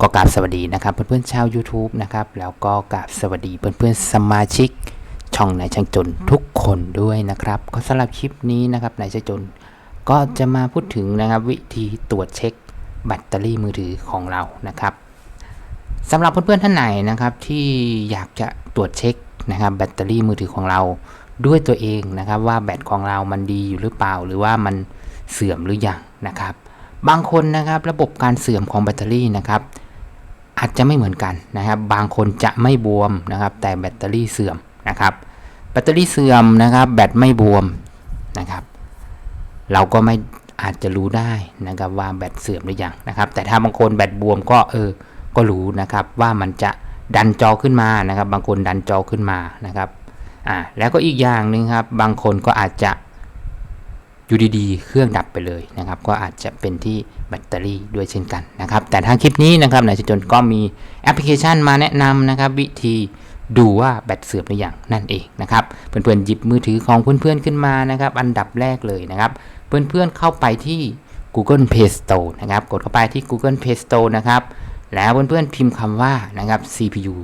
ก็กราบสวัสดีนะครับเพื่อนๆชาว YouTube นะครับแล้วก็กราบสวัสดีเพื่อนๆสมาชิก ช่องนายช่างจนทุกคนด้วยนะครับ ก็สำหรับคลิปนี้นะครับนายช่างจน ก็จะมาพูดถึงนะครับวิธีตรวจเช็คแบตเตอรี่มือถือของเรานะครับสำหรับเพื่อนๆท่านไหนนะครับที่อยากจะตรวจเช็คนะครับแบตเตอรี่มือถือของเราด้วยตัวเองนะครับ ว่าแบตของเรามันดีอยู่หรือเปล่า หรือว่ามันเสื่อมหรือยังนะครับ บางคนนะครับระบบการเสื่อมของแบตเตอรี่นะครับ อาจจะไม่เหมือนกันนะครับ บางคนจะไม่บวมนะครับ แต่แบตเตอรี่เสื่อมนะครับ แบตเตอรี่เสื่อมนะครับ แบตไม่บวมนะครับ เราก็ไม่อาจจะรู้ได้นะครับว่าแบตเสื่อมหรือยังนะครับ แต่ถ้าบางคนแบตบวมก็เออ ก็รู้นะครับว่ามันจะดันจอขึ้นมานะครับ บางคนดันจอขึ้นมานะครับ อ่า แล้วก็อีกอย่างหนึ่งครับ บางคนก็อาจจะ อยู่ดีๆ เครื่องดับไปเลยนะครับ ก็อาจจะเป็นที่แบตเตอรี่ด้วยเช่นกันนะครับ แต่ทางคลิปนี้นะครับนายจนก็มีแอปพลิเคชันมาแนะนำนะครับ วิธีดูว่าแบตเสื่อมหรือยังนั่นเองนะครับ เพื่อนๆหยิบมือถือของเพื่อนๆขึ้นมานะครับ อันดับแรกเลยนะครับ เพื่อนๆเข้าไปที่ Google Play Store นะครับ กดเข้าไปที่ Google Play Store นะครับ แล้วเพื่อนๆพิมพ์คำว่านะครับ CPU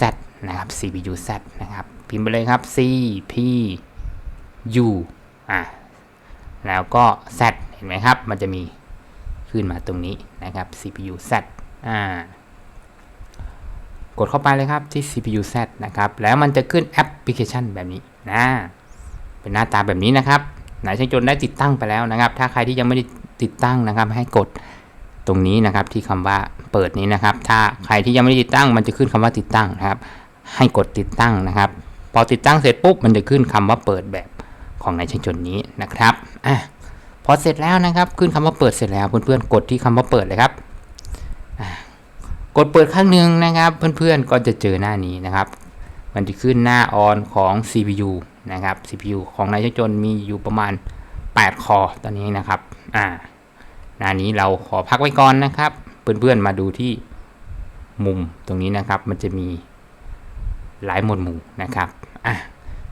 Z นะครับ CPU Z นะครับ พิมพ์ไปเลยครับ CPU อ่า แล้วก็ Z เห็นไหมครับ มันจะมีขึ้นมาตรงนี้นะครับ CPU Z อ่ากดเข้าไปเลยครับที่ CPU Z นะครับ แล้วมันจะขึ้นแอปพลิเคชันแบบนี้นะเป็นหน้าตาแบบนี้นะครับนายช่างจนได้ติดตั้งไปแล้วนะครับ ถ้าใครที่ยังไม่ได้ติดตั้งนะครับ ให้กดตรงนี้นะครับที่คำว่าเปิดนี้นะครับ ถ้าใครที่ยังไม่ได้ติดตั้ง มันจะขึ้นคำว่าติดตั้งนะครับ ให้กดติดตั้งนะครับ พอติดตั้งเสร็จปุ๊บมันจะขึ้นคำว่าเปิดแบบ ของนายช่างจนนี้นะครับอะพอเสร็จแล้วนะครับ ขึ้นคำว่าเปิดเสร็จแล้วเพื่อนๆกดที่คำว่าเปิดเลยครับกดเปิดครั้งหนึ่งนะครับ เพื่อนๆก็จะเจอหน้านี้นะครับ มันจะขึ้นหน้าออนของ CPU นะครับ CPU ของนายช่างจนมีอยู่ประมาณ 8 คอตอนนี้นะครับอ่าหน้านี้เราขอพักไว้ก่อนนะครับเพื่อนๆมาดูที่มุมตรงนี้นะครับ มันจะมีหลายหมวดหมู่นะครับอะ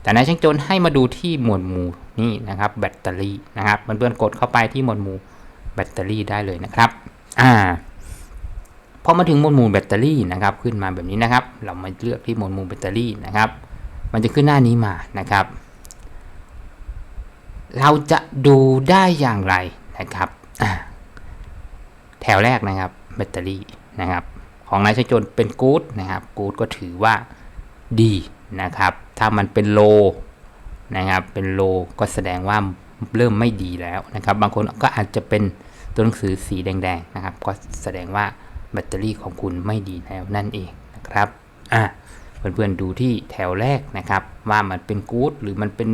แต่นายช่างโจนให้มาดูที่หมวดหมู่นี่นะครับแบตเตอรี่นะครับเพื่อนๆกดเข้าไปที่หมวดหมู่แบตเตอรี่ได้เลยนะครับอ่าพอมาถึงหมวดหมู่แบตเตอรี่นะครับขึ้นมาแบบนี้นะครับ เรามาเลือกที่หมวดหมู่แบตเตอรี่นะครับ มันจะขึ้นหน้านี้มานะครับ เราจะดูได้อย่างไรนะครับแถวแรกนะครับแบตเตอรี่นะครับ ของนายช่างจนเป็นกู๊ดนะครับกู๊ดก็ถือว่าดี นะครับ ถ้ามันเป็นโลนะครับ เป็นโลก็แสดงว่าเริ่มไม่ดีแล้วนะครับ บางคนก็อาจจะเป็นตัวหนังสือสีแดงๆนะครับ ก็แสดงว่าแบตเตอรี่ของคุณไม่ดีแล้วนั่นเองนะครับ อะเพื่อนๆดูที่แถวแรกนะครับ ว่ามันเป็นกู๊ดหรือมันเป็น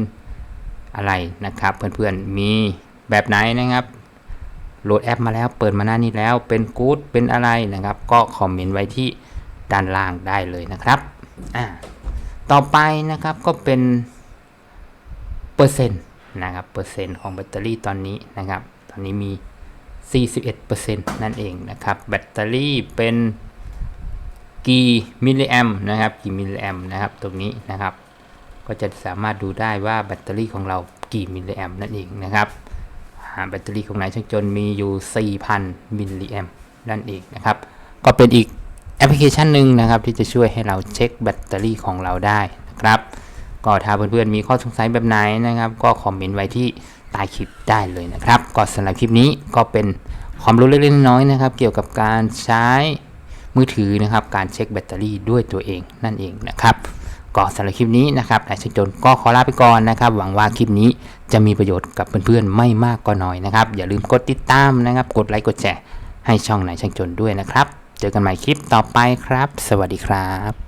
อะไรนะครับ เพื่อนๆมีแบบไหนนะครับโหลดแอปมาแล้วเปิดมาหน้านี้แล้วเป็นกู๊ดเป็นอะไรนะครับ ก็คอมเมนต์ไว้ที่ด้านล่างได้เลยนะครับอ่า ต่อไปนะครับก็เป็นเปอร์เซ็นต์นะครับเปอร์เซ็นต์ของแบตเตอรี่ตอนนี้นะครับ ตอนนี้มี 41%นั่นเองนะครับ แบตเตอรี่เป็นกี่มิลลิแอมนะครับกี่มิลลิแอมนะครับตรงนี้นะครับ ก็จะสามารถดูได้ว่าแบตเตอรี่ของเรากี่มิลลิแอมนั่นเองนะครับแบตเตอรี่ของนายช่างจนมีอยู่ 4,000 มิลลิแอมนั่นเองนะครับ ก็เป็นอีก แอปพลิเคชันหนึ่งนะครับ ที่จะช่วยให้เราเช็คแบตเตอรี่ของเราได้นะครับ ก็ถ้าเพื่อนๆมีข้อสงสัยแบบไหนนะครับ ก็คอมเมนต์ไว้ที่ใต้คลิปได้เลยนะครับ ก็สำหรับคลิปนี้ก็เป็นความรู้เล็กๆน้อยๆนะครับ เกี่ยวกับการใช้มือถือนะครับ การเช็คแบตเตอรี่ด้วยตัวเองนั่นเองนะครับก็สำหรับคลิปนี้นะครับนายช่างจนก็ขอลาไปก่อนนะครับ หวังว่าคลิปนี้จะมีประโยชน์กับเพื่อนๆไม่มากก็น้อยนะครับ อย่าลืมกดติดตามนะครับ กดไลค์กดแชร์ให้ช่องนายช่างจนด้วยนะครับ เจอกันใหม่คลิปต่อไปครับ สวัสดีครับ